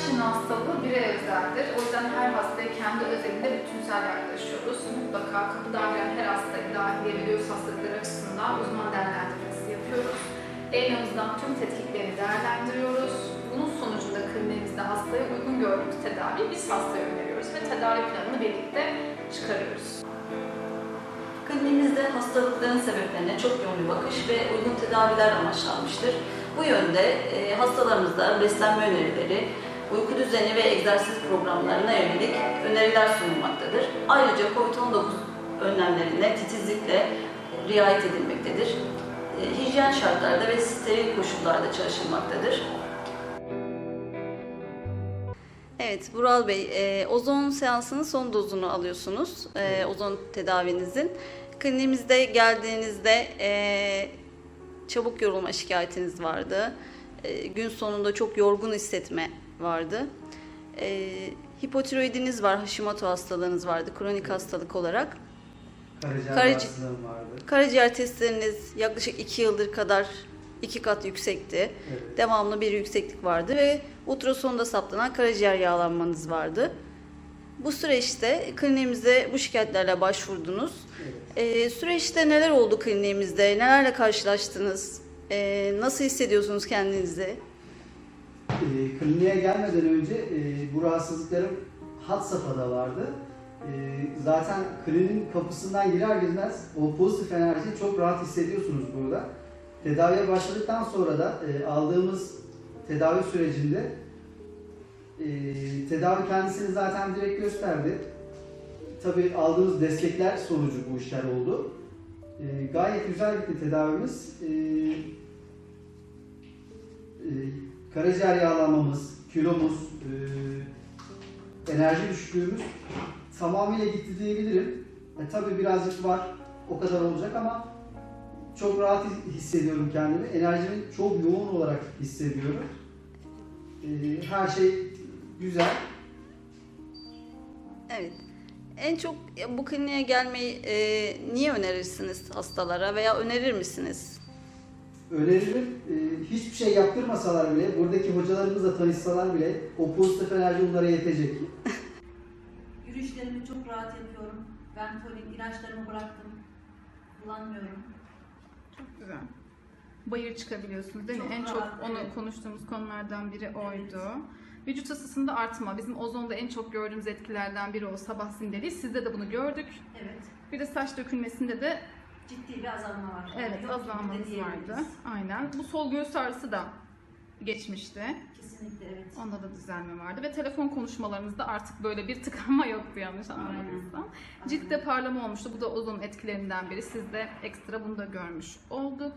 kişinin hastalığı birey özeldir. O yüzden her hastaya kendi özelinde bütünsel yaklaşıyoruz. Mutlaka kapıdan giren her hastayı dahiliye ve göğüs hastalıkları açısından uzman değerlendirmesi yapıyoruz. En azından tüm tetkikleri değerlendiriyoruz. Bunun sonucunda kliniğimizde hastaya uygun gördüğümüz tedaviyi biz hastaya öneriyoruz ve tedavi planını birlikte çıkarıyoruz. Kliniğimizde hastalıkların sebeplerine çok yoğun bir bakış ve uygun tedaviler amaçlanmıştır. Bu yönde e, hastalarımıza beslenme önerileri, uyku düzeni ve egzersiz programlarına yönelik öneriler sunulmaktadır. Ayrıca COVID-19 önlemlerine titizlikle riayet edilmektedir. E, hijyen şartlarda ve steril koşullarda çalışılmaktadır. Evet, Vural Bey, e, ozon seansının son dozunu alıyorsunuz, e, ozon tedavinizin. Kliniğimizde geldiğinizde e, çabuk yorulma şikayetiniz vardı. E, gün sonunda çok yorgun hissetme vardı. E, hipotiroidiniz var, Hashimoto hastalığınız vardı, kronik hastalık olarak. Karaciğer Karaci- vardı. Karaciğer testleriniz yaklaşık 2 yıldır kadar iki kat yüksekti. Evet. devamlı bir yükseklik vardı ve ultrasonda saptanan karaciğer yağlanmanız vardı. Bu süreçte kliniğimize bu şikayetlerle başvurdunuz. evet. Ee, süreçte neler oldu kliniğimizde? Nelerle karşılaştınız? Ee, nasıl hissediyorsunuz kendinizi? E, kliniğe gelmeden önce e, bu rahatsızlıklarım had safhada vardı. E, zaten kliniğin kapısından girer girmez o pozitif enerjiyi çok rahat hissediyorsunuz burada. Tedaviye başladıktan sonra da e, aldığımız tedavi sürecinde e, tedavi kendisini zaten direkt gösterdi. Tabii aldığımız destekler sonucu bu işler oldu. E, gayet güzel gitti tedavimiz. E, e, karaciğer yağlanmamız, kilomuz, e, enerji düşüklüğümüz tamamıyla gitti diyebilirim. E, tabii birazcık var, o kadar olacak ama çok rahat hissediyorum kendimi. Enerjimi çok yoğun olarak hissediyorum. E, her şey güzel. Evet. En çok bu kliniğe gelmeyi e, niye önerirsiniz hastalara veya önerir misiniz? Öneririm, e, hiçbir şey yaptırmasalar bile, buradaki hocalarımızla tanışsalar bile o pozitif enerji onlara yetecek. Yürüyüşlerimi çok rahat yapıyorum. Ventolin ilaçlarımı bıraktım. Kullanmıyorum. Çok güzel. Bayır çıkabiliyorsunuz değil mi? Çok en rahat, çok onu evet. konuştuğumuz konulardan biri oydu. Vücut ısısında artma. Bizim ozonda en çok gördüğümüz etkilerden biri o sabah zindeliği. Sizde de bunu gördük. Evet. Bir de saç dökülmesinde de Ciddi bir azalma var. evet Yok diyebiliriz. vardı. Aynen. Bu sol göğüs ağrısı da geçmişti. Kesinlikle evet. Onda da düzelme vardı ve telefon konuşmalarınızda artık böyle bir tıkanma yoktu yanlış anlamadıysam. Ciltte parlama olmuştu. Bu da ozon etkilerinden biri. Siz de ekstra bunu da görmüş olduk.